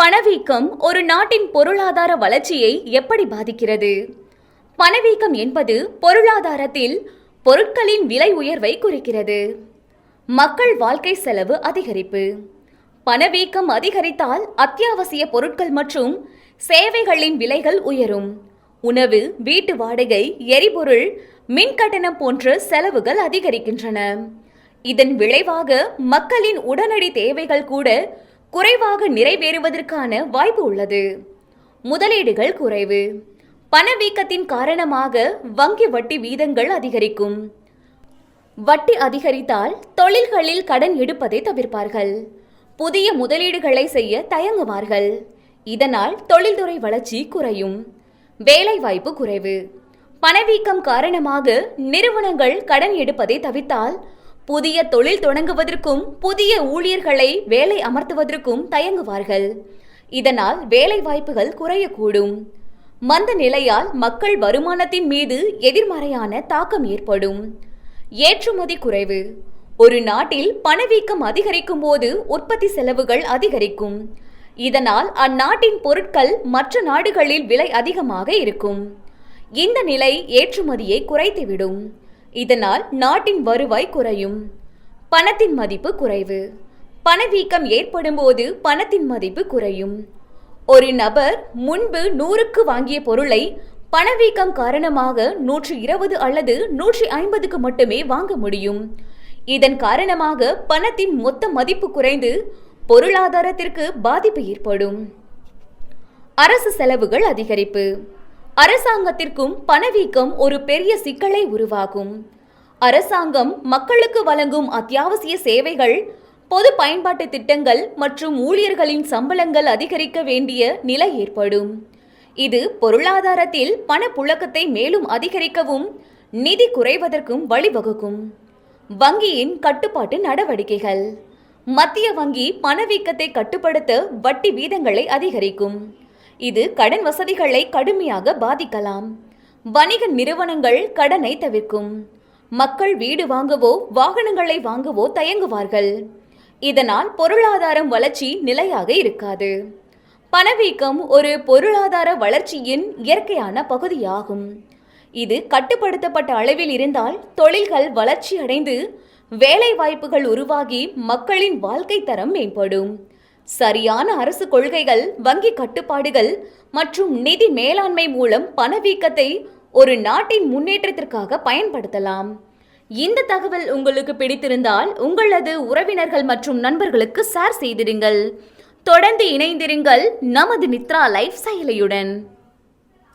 பணவீக்கம் ஒரு நாட்டின் பொருளாதார வளர்ச்சியை எப்படி பாதிக்கிறது? பணவீக்கம் என்பது பொருளாதாரத்தில் பொருட்களின் விலை உயர்வை குறிக்கிறது. மக்கள் வாழ்க்கை செலவு அதிகரிப்பு. பணவீக்கம் அதிகரித்தால் அத்தியாவசிய பொருட்கள் மற்றும் சேவைகளின் விலைகள் உயரும். உணவு வீட்டு வாடகை எரிபொருள் மின் கட்டணம் போன்ற செலவுகள் அதிகரிக்கின்றன. இதன் விளைவாக மக்களின் உடனடி தேவைகள் கூட குறைவாக நிறைவேறுவதற்கான வாய்ப்பு உள்ளது. முதலீடுகள் குறைவு. பணவீக்கத்தின் காரணமாக வங்கி வட்டி வீதங்கள் அதிகரிக்கும். வட்டி அதிகரித்தால் தொழில்களில் கடன் எடுப்பதை தவிர்ப்பார்கள். புதிய முதலீடுகளை செய்ய தயங்குவார்கள். இதனால் தொழில்துறை வளர்ச்சி குறையும். வேலைவாய்ப்பு குறைவு. பணவீக்கம் காரணமாக நிறுவனங்கள் கடன் எடுப்பதை தவிர்த்தால் புதிய தொழில் தொடங்குவதற்கும் புதிய ஊழியர்களை வேலை அமர்த்துவதற்கும் தயங்குவார்கள். இதனால் வேலை வாய்ப்புகள் குறையக்கூடும். மந்த நிலையால் மக்கள் வருமானத்தின் மீது எதிர்மறையான தாக்கம் ஏற்படும். ஏற்றுமதி குறைவு. ஒரு நாட்டில் பணவீக்கம் அதிகரிக்கும் போது உற்பத்தி செலவுகள் அதிகரிக்கும். இதனால் அந்நாட்டின் பொருட்கள் மற்ற நாடுகளில் விலை அதிகமாக இருக்கும். இந்த நிலை ஏற்றுமதியை குறைத்துவிடும். இதனால் நாட்டின் வருவாய் குறையும். பணத்தின் மதிப்பு குறைவு. பணவீக்கம் ஏற்படும் போது பணத்தின் மதிப்பு குறையும். ஒரு நபர் முன்பு நூறுக்கு வாங்கிய பொருளை பணவீக்கம் காரணமாக நூற்றி இருபது அல்லது நூற்றி ஐம்பதுக்கு மட்டுமே வாங்க முடியும். இதன் காரணமாக பணத்தின் மொத்த மதிப்பு குறைந்து பொருளாதாரத்திற்கு பாதிப்பு ஏற்படும். அரசு செலவுகள் அதிகரிப்பு. அரசாங்கத்திற்கும் பணவீக்கம் ஒரு பெரிய சிக்கலை உருவாகும் அரசாங்கம் மக்களுக்கு வழங்கும் அத்தியாவசிய சேவைகள் பொது பயன்பாட்டு திட்டங்கள் மற்றும் ஊழியர்களின் சம்பளங்கள் அதிகரிக்க வேண்டிய நிலை ஏற்படும். இது பொருளாதாரத்தில் பணப்புழக்கத்தை மேலும் அதிகரிக்கவும் நிதி குறைவதற்கும் வழிவகுக்கும். வங்கியின் கட்டுப்பாட்டு நடவடிக்கைகள். மத்திய வங்கி பணவீக்கத்தை கட்டுப்படுத்த வட்டி வீதங்களை அதிகரிக்கும். இது கடன் வசதிகளை கடுமையாக பாதிக்கலாம். வணிக நிறுவனங்கள் கடனை தவிர்க்கும். மக்கள் வீடு வாங்கவோ வாகனங்களை வாங்கவோ தயங்குவார்கள். இதனால் பொருளாதாரம் வளர்ச்சி நிலையாக இருக்காது. பணவீக்கம் ஒரு பொருளாதார வளர்ச்சியின் இயற்கையான பகுதியாகும். இது கட்டுப்படுத்தப்பட்ட அளவில் இருந்தால் தொழில்கள் வளர்ச்சி அடைந்து வேலை வாய்ப்புகள் உருவாகி மக்களின் வாழ்க்கை தரம் மேம்படும். சரியான அரசு கொள்கைகள் வங்கி கட்டுப்பாடுகள் மற்றும் நிதி மேலாண்மை மூலம் பணவீக்கத்தை ஒரு நாட்டின் முன்னேற்றத்திற்காக பயன்படுத்தலாம். இந்த தகவல் உங்களுக்கு பிடித்திருந்தால் உங்களது உறவினர்கள் மற்றும் நண்பர்களுக்கு ஷேர் செய்திருங்கள் தொடர்ந்து இணைந்திருங்கள் நமது நித்ரா லைஃப் செயலியுடன்.